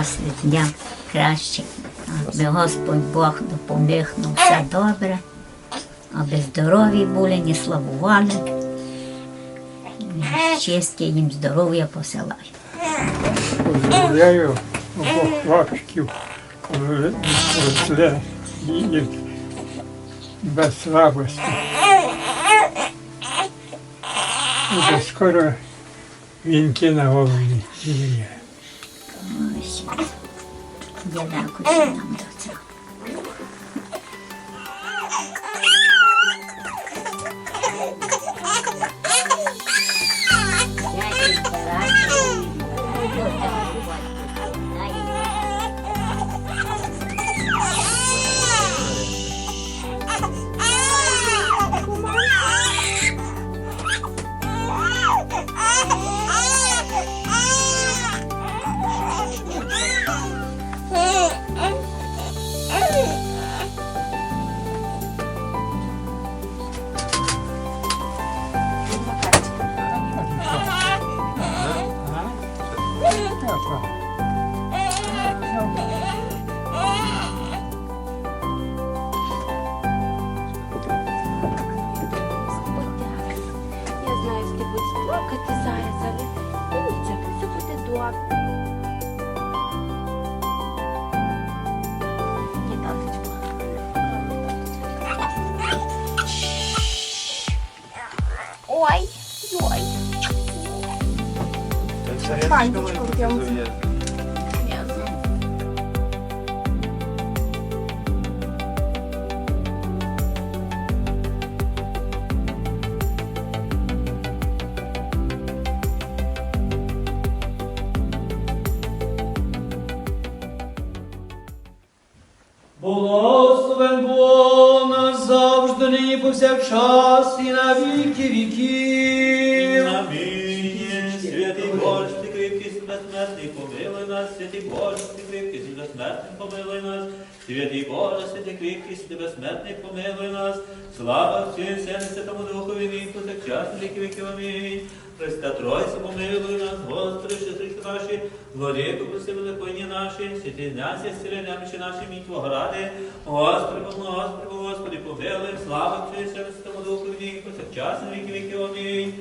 з днем краще. Аби Господь Бог допоміг нам все добре, аби здорові були, не слабували. Щастя їм здоров'я посилаю. Поздравляю обох хлопчиків, росли без слабості. Уже скоро вінки на голові є. Ось. Дякую нам до цього. Я Панечку, йдемте. Благословен Бог нас завжди, нині повсякчас і на віки віків. Безсмертний, помилуй нас, святий Боже, святий кріпкий безсмертний, помилуй нас, слава Сину, Святому Духові, нині повсякчас і віки віків. Амінь. Христа Тройця, помилуй нас, Господи, що стрічки наші, владику, прости великодні наші, святі дняся, стіли немчі наші, мій Твого ради, Господи, Господи, Господи, помилуй, слава Сину, Святому Духові, нині повсякчас і віки віків. Амінь.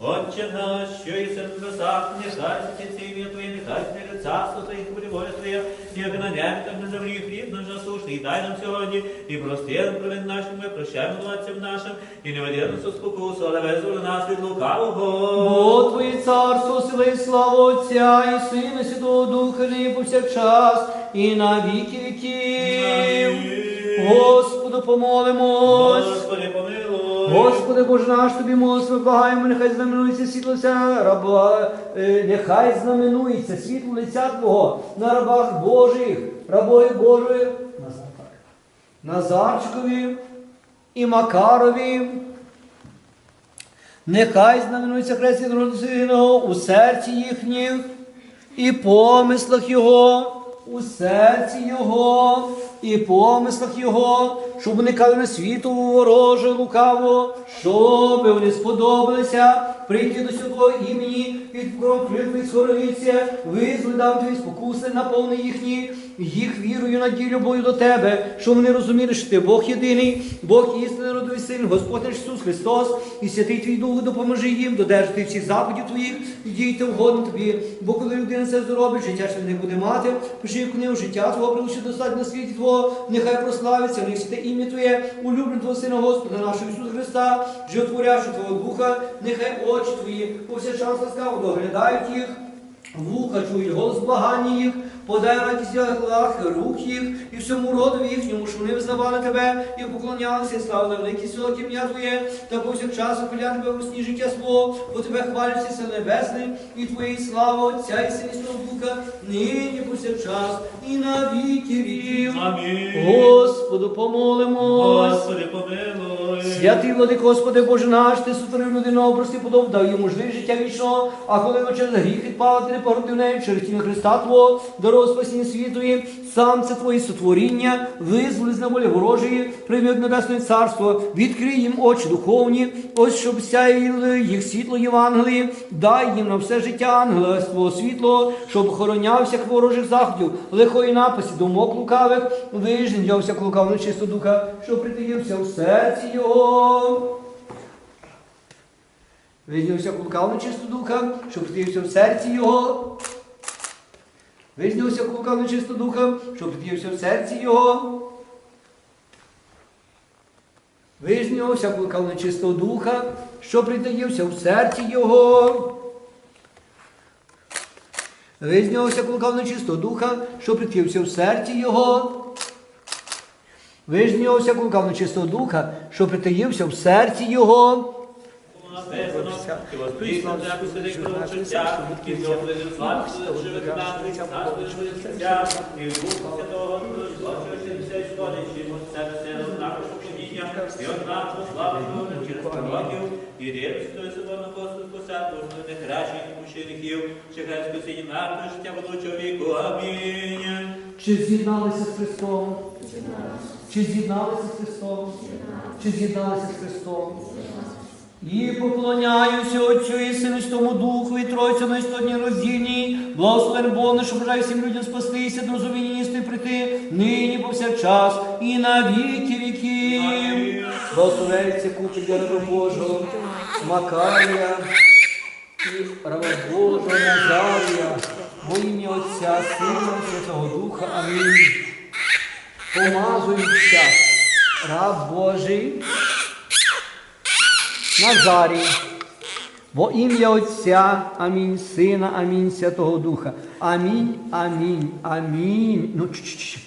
Отче наш, що і на небесах, нехай святиться ім'я Твоє, нехай прийде царство Твоє, буде воля Твоя, як на небі, так на землі, хліб наш насущний, дай нам сьогодні, і прости нам провин нашим, ми прощаємо владцям нашим, і не веди нас у спокусу, але визволи нас від лукавого. Бо Твоє царство, сила і слава Отця і Сина, і Святого Духа, нині повсякчас і на віки віків. Амінь. Господу помолимось. Господи, помилуй. Господи Боже наш, тобі молитву благаємо, нехай знаменується світло лиця раба, е, нехай знаменується світло лиця Твого на рабах Божих, рабою Божої, Назар. Назарчикові і Макарові. Нехай знаменується хрест від у серці їхніх і помислах Його, у серці Його і помислах Його, щоб уникали на світу вороже лукаво, щоб вони сподобалися прийти до святого імені від кровкритвих схорониться, визволь твій спокуси, наповни їхні, їх вірою, надію, любов'ю до тебе, щоб вони розуміли, що ти Бог єдиний, Бог істинний родовий син, Господь Ісус Христос, і святий твій Дух допоможи їм додержати всіх заповідів твоїх, і дійте угодно тобі. Бо коли людина це зробить, життя ще не буде мати, пиши книгу життя Твого, прилучи достатньо на світі Твого, нехай прославиться, них святе ім'я Твоє, улюблен Твого Сина Господа нашого Ісуса Христа, животворящого Твого Духа, нехай очі Твої повсякчас ласкаво доглядають їх. Вуха чують голос благання їх, подай радість глах рук їх і всьому роду їхньому, що вони визнавали тебе і поклонялися, і славили велике сьогодні ім'я Твоє, та повсякчас опиля тебе у сні життя свого, бо тебе хвалять всі сили і Твої слава Отця і Сина і Духа, нині повсякчас і на віки віків. Амінь. Господу помолимось. Господи, помилуй. Святий владик, Господи Боже наш, ти сотворив людину образ подоб, дав йому можливість життя вічного, а коли через гріх відпала, ти не погордив нею через тінь Христа Твого, дорогу спасіння світої, сам це твої сотворіння, визволи з неволі ворожої, в небесне царство, відкрий їм очі духовні, ось щоб сяїли їх світло Євангелії, дай їм на все життя ангела свого світло, щоб охоронявся ворожих заходів, лихої напасі, думок лукавих, вижень всякого лукавого чисто духа, що притаївся в серці його. Визнявся лукавну чисту духа, що притаївся в серці його. Визнявся лукавну чисту духа, що притаївся в серці його. Визнявся лукавну чистого духа, що притаївся в серці його. Визнявся лукавну чистого духа, що притаївся в серці його. Визнявся лукавну чистого духа, що притаївся в серці його. Написано, і воздвигнув тебе сидить життя, і живих наших, наших життя, через років, і рівність той соборно Господу Святого, не кращих чи сині мертве життя ведучого віку. Амінь. Чи з'єдналися з Христом? Чи з'єдналися з Христом? Чи з'єдналися з Христом? І поклоняюся Отцю і Сину Святому Духу і Тройцю на істотній роздільній, благословен Бог що бажає всім людям спастися, до розуміння істини прийти, нині повсякчас і на віки віків. Купить для раба Божого, Макарія і раба Божого Назарія, во ім'я Отця, Сина, Святого Духа. Амінь. Помазується раб Божий Назарій. Во ім'я Отця, Амінь, Сина, Амінь, Святого Духа. Амінь, амінь, амінь. Ну, ч-ч-ч.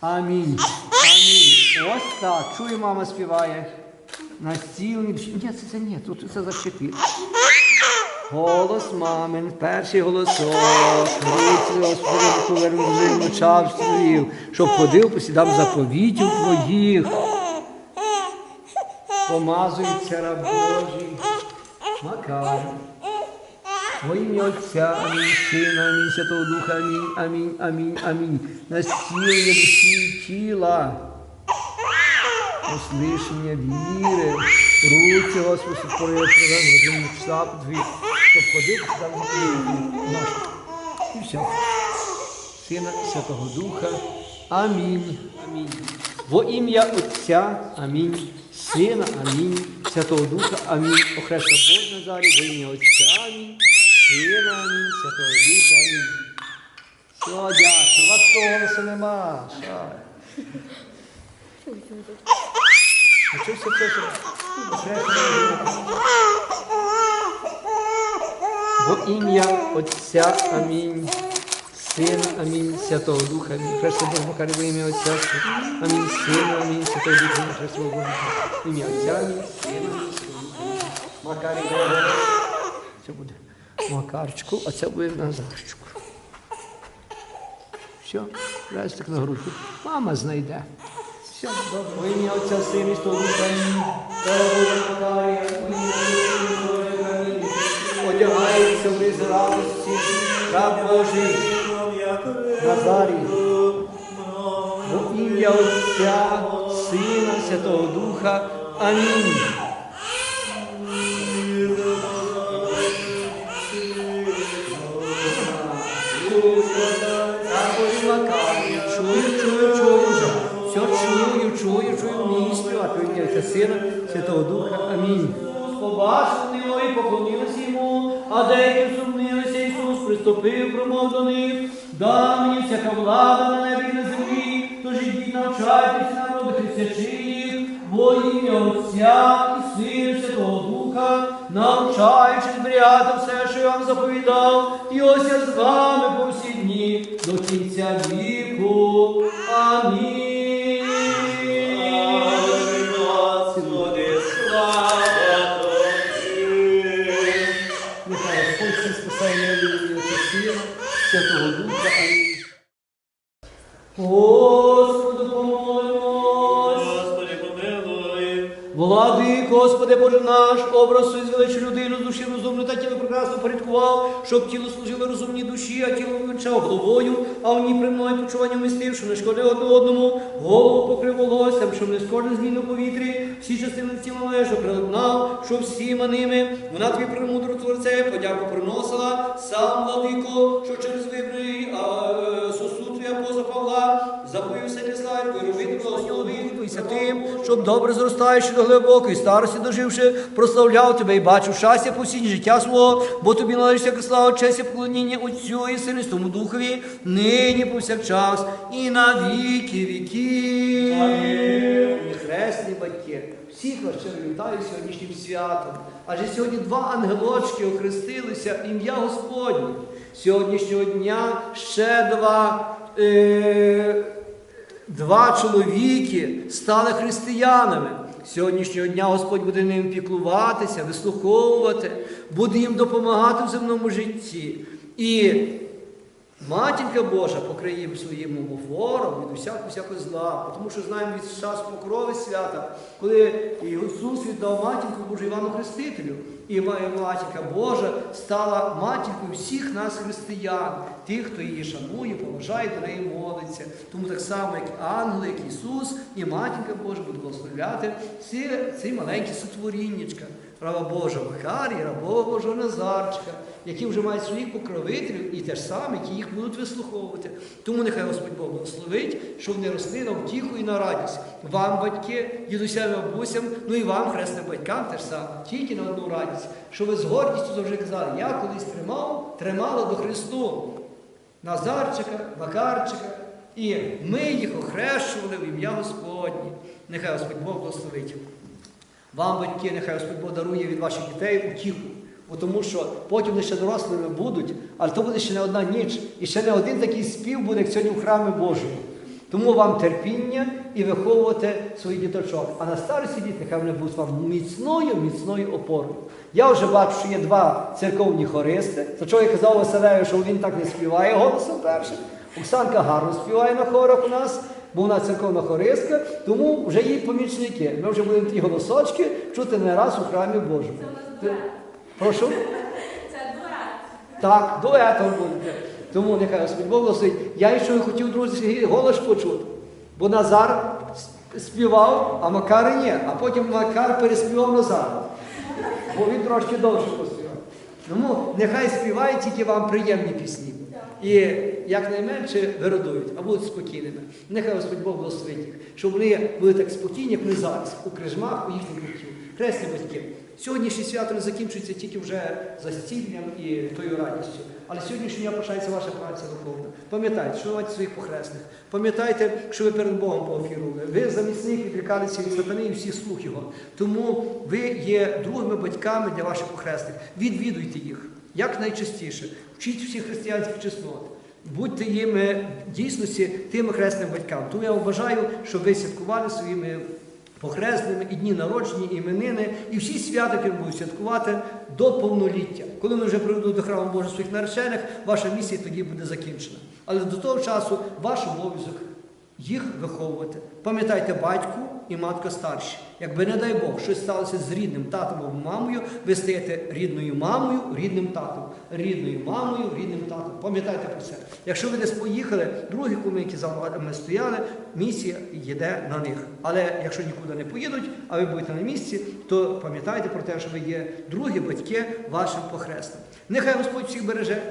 Амінь. Амінь. Ось так. Чує, мама співає. На стілні. Ні, це, ні, тут це защепи. Голос мамин, перший голосок, молиться Господи, повернув жив ночав щоб ходив, посідав заповітів твоїх. Помазується раб Божий, Макар. Во ім'я Отця, Амінь, Сина, Амінь, Святого Духа, Амінь, Амінь, Амінь, Амінь. На зцілення душі і тіла. Услышання віри, руки Господи, спори розумію, штаб твій, щоб ходити, там нож. І все. Сина Святого Духа. Амінь. Амінь. Во ім'я Отця, Амінь. Сина, Амінь. Святого Духа, Амінь. Охреща Бог Назарі, во ім'я Отця, Амінь. Сина, Амінь. Святого Духа, Амінь. Все, дякую. У вас голосу нема. Що все це? Во ім'я Отця, Амінь. Син, Амінь, Святого Духа, Амінь. Хрест Бог Макарі, во ім'я Отця, Амінь, Син, Амінь, Святого Духа, Амінь, Хрест Бог В ім'я Отця, Амінь, Син, Амінь, Святого Макарі, Боже. Це буде Макарчику, а це буде Назарчику. Все, хрестик на грудку. Мама знайде. Все, добре. Во ім'я Отця, Сина, Святого Духа, Амінь. Сина. Одягається в різ радості, раб Божий, Назарій. Во ім'я Отця, Сина, Святого Духа. Амінь. Чую, чую, вмію співати. Отця, Сина, Святого Духа. Амінь. Побачили і поклонилися йому, а деякі сумнилися, Приступив, промов до них. Да мені всяка влада на небі і на землі, тож ідіть навчайтеся народу хрестячих, во ім'я Отця і Сина Святого Духа, навчаючи зберігати все, що я вам заповідав, і ось я з вами по всі дні до кінця віку. Амінь. Наш, образ свій звеличу людину, з душі розумну та тіло прекрасно порядкував, щоб тіло служило розумній душі, а тіло вивчав головою, а в ній примною почування вмістив, що не шкоди одне одному, голову покрив волоссям, щоб не скорне зміну повітрі, всі частини тіла лежу приладнав, що всіма ними. Вона тобі премудру творце, подяку приносила, сам владико, що через вибраний а, е, сосуд твій апостола Павла, заповівся не славь, виробити благословитися тим, щоб добре зростаючи до глибокої старості доживши, прославляв тебе і бачив щастя по всій життя свого, бо тобі належить слава, честь і поклоніння Отцю і і Духові, нині повсякчас і на віки. Мої Хресні батьки, всіх вас щиро вітаю сьогоднішнім святом. Адже сьогодні два ангелочки охрестилися ім'я Господнє. Сьогоднішнього дня ще два. Е- Два чоловіки стали християнами. Сьогоднішнього дня Господь буде ним піклуватися, вислуховувати, буде їм допомагати в земному житті. І матінка Божа покриє своїм умофором від усякого всякого зла. Тому що знаємо від часу покрови свята, коли Ісус віддав матінку Божу Івану Хрестителю. І матінка Божа стала матінкою всіх нас, християн, тих, хто її шанує, поважає, до неї молиться. Тому так само, як ангели, як Ісус, і матінка Божа буде благословляти ці, ці маленькі сотворіннячка, раба Божого Макарія, раба Божого Назарчика, які вже мають своїх покровителів і те ж саме, які їх будуть вислуховувати. Тому нехай Господь Бог благословить, щоб вони росли на втіху і на радість. Вам, батьки, дідусям бабусям, ну і вам, хресним батькам, теж саме, тільки на одну радість, що ви з гордістю завжди казали, я колись тримав, тримала до Христу. Назарчика, Макарчика, і ми їх охрещували в ім'я Господнє. Нехай Господь Бог благословить. Вам, батьки, нехай Господь Бог дарує від ваших дітей утіху. Тому що потім вони ще дорослими будуть, але то буде ще не одна ніч, і ще не один такий спів буде, як сьогодні в храмі Божому. Тому вам терпіння і виховувати своїх діточок. А на старості діти, нехай вони будуть вам міцною, міцною опорою. Я вже бачу, що є два церковні хористи. За чого я казав Василеві, що він так не співає голосом першим. Оксанка гарно співає на хорах у нас, бо вона церковна хористка, тому вже їй помічники. Ми вже будемо ті голосочки чути не раз у храмі Божому. Це Прошу? Так, дуетом будете. Тому нехай Господь Бог благословить. Я ще хотів, друзі, голос почути. Бо Назар співав, а Макар ні. А потім Макар переспівав Назара. Бо він трошки довше поспівав. Тому нехай співають тільки вам приємні пісні. І якнайменше виродують, а будуть спокійними. Нехай Господь Бог благословить їх, щоб вони були так спокійні, як ми зараз, у крижмах, у їхніх житті. Хресні батьки. Сьогоднішнє свято не закінчується тільки вже застіллям і тою радістю. Але сьогоднішній дня пишається ваша праця духовна. Пам'ятайте, ви своїх похресних. Пам'ятайте, що ви перед Богом поофірували. Ви замість них відрікалися від сатани і всіх слуг його. Тому ви є другими батьками для ваших похресних. Відвідуйте їх якнайчастіше. Вчіть всіх християнських чеснот. Будьте їм дійсності тими хресним батькам. Тому я вважаю, що ви святкували своїми похресними і дні народження, і іменини, і всі свята, які будуть святкувати до повноліття. Коли ми вже приведуть до храму Божих своїх наречених, ваша місія тоді буде закінчена. Але до того часу ваш обов'язок їх виховувати. Пам'ятайте батьку і матка старші. Якби, не дай Бог, щось сталося з рідним татом або мамою, ви стаєте рідною мамою, рідним татом, рідною мамою, рідним татом. Пам'ятайте про це. Якщо ви десь поїхали, другі куми, які за вами стояли, місія йде на них. Але якщо нікуди не поїдуть, а ви будете на місці, то пам'ятайте про те, що ви є другі батьки вашим похресним. Нехай Господь всіх береже.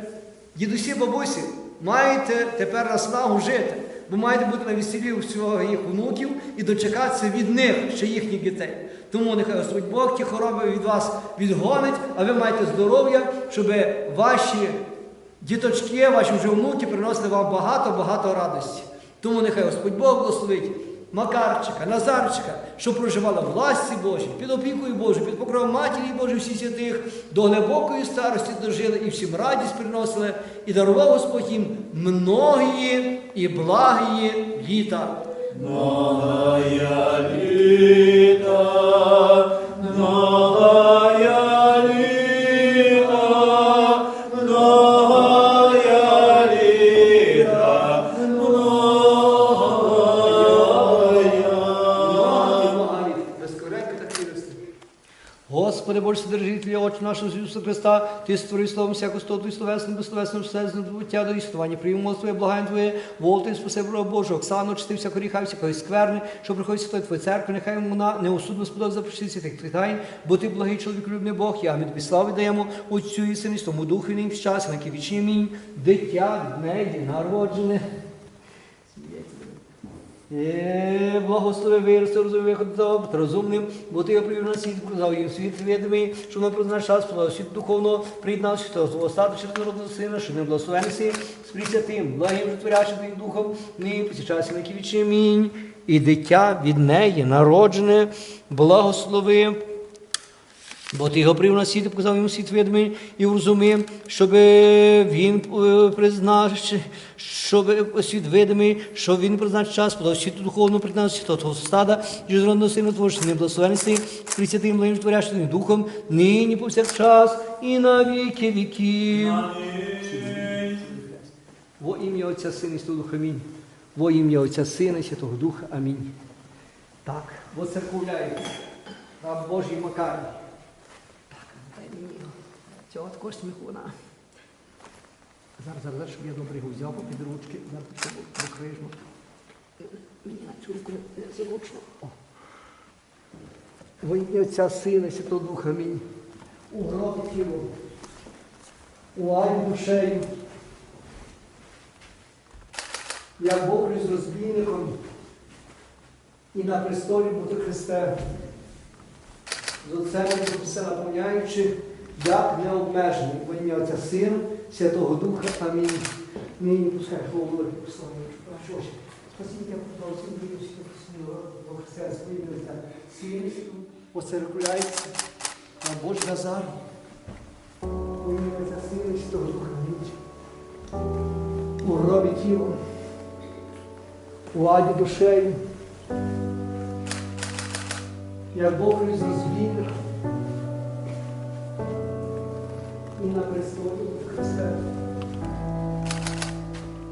Дідусі, бабусі, маєте тепер наснагу жити, бо маєте бути на весіллі у їх внуків і дочекатися від них ще їхніх дітей. Тому нехай Господь Бог ті хвороби від вас відгонить, а ви маєте здоров'я, щоб ваші діточки, ваші вже внуки приносили вам багато-багато радості. Тому нехай Господь Бог благословить Макарчика, Назарчика, що проживала в власті Божій, під опікою Божою, під покровом Матері Божої всіх святих, до глибокої старості дожили і всім радість приносили, і дарував Господь їм многії і благії літа. Літа, Ісуса Христа, Ти створив словом всяку стоту і словесним, безсловесним, все з до існування. Приймо Твоє благання Твоє, волти, спаси Бога Божого, Оксану, чисти всяко гріха, всякої скверни, що приходить святой Твоє церкви, нехай вона не осудно сподоб започти тих тайн, бо Ти благий чоловік, любний Бог, я ми тобі славу даємо Отцю і Сину, тому Духу і нині в час, на вічні амінь. Дитя від неї народжене. Е, благослови вирости, розумі виход та розумним, бо ти його привів на світ, показав їм світ відомий, що воно призна час, подав світ духовно, приєднався, того остату через народного сина, що не благословений си, з присвятим, благим житворячим твоїм духом, нині посічайся на ківічі, мінь, І дитя від неї народжене, благослови. Бо ти його привів на показав йому світ видимий і розумів, щоб він е, призначив, щоб світ видимий, щоб він призначив час, подав світу духовно призначив того стада, і зродного сина що благословений з присвятим благим творящим духом, нині повсякчас і на віки віків. Во ім'я Отця Сина і Святого Духа Амінь. Во ім'я Отця Сина і Святого Духа Амінь. Так, воцерковляється раб Божий Макарій. Цього також сміхуна. Зараз, зараз, зараз, щоб я добре його взяв під ручки, зараз щоб покрижно. Мені на цю руку не зручно. О. Во ім'я Отця Сина Святого Духа Амінь. У гробі тіло, у аді душею, як Бог з розбійником і на престолі бути Христе з отцем все наповняючи, як необмежений, во ім'я Отця Сина, Святого Духа. Амінь. Нині пускай Богу велике послання. Спасіння що до християнського ім'я Сина, поцеркуляється на Божий Назар. Во ім'я Отця Сина, Святого Духа. У гробі тілом, у аді душею, як Бог із розбійник на престолі Христа.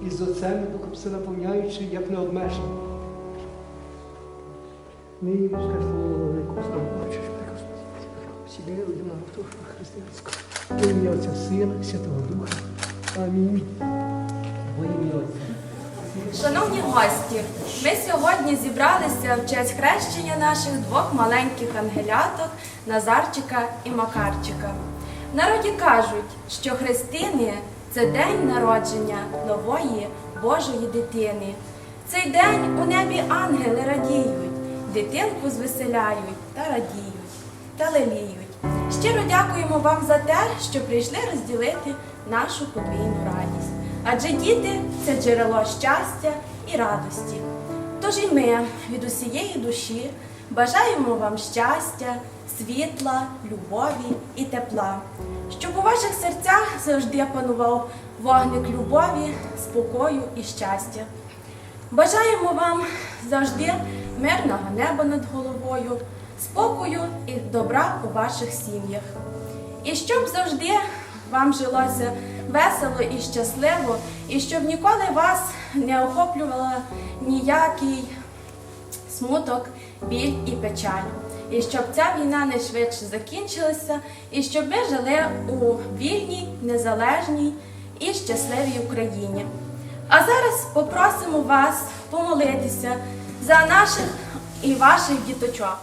І з Отцем Духом все наповняючи, як необмежений. Нині пускай слово великого слава бачиш, всі люди на автоша християнського. Во ім'я Отця Сина, Святого Духа. Амінь. Во Отця. Шановні гості, ми сьогодні зібралися в честь хрещення наших двох маленьких ангеляток Назарчика і Макарчика. Народі кажуть, що хрестини це день народження нової Божої дитини. Цей день у небі ангели радіють, дитинку звеселяють та радіють та леліють. Щиро дякуємо вам за те, що прийшли розділити нашу подвійну радість. Адже діти це джерело щастя і радості. Тож і ми від усієї душі бажаємо вам щастя, світла, любові і тепла, щоб у ваших серцях завжди панував вогник любові, спокою і щастя. Бажаємо вам завжди мирного неба над головою, спокою і добра у ваших сім'ях. І щоб завжди вам жилося весело і щасливо, і щоб ніколи вас не охоплювала ніякий смуток, біль і печаль. І щоб ця війна не швидше закінчилася, і щоб ми жили у вільній, незалежній і щасливій Україні. А зараз попросимо вас помолитися за наших і ваших діточок.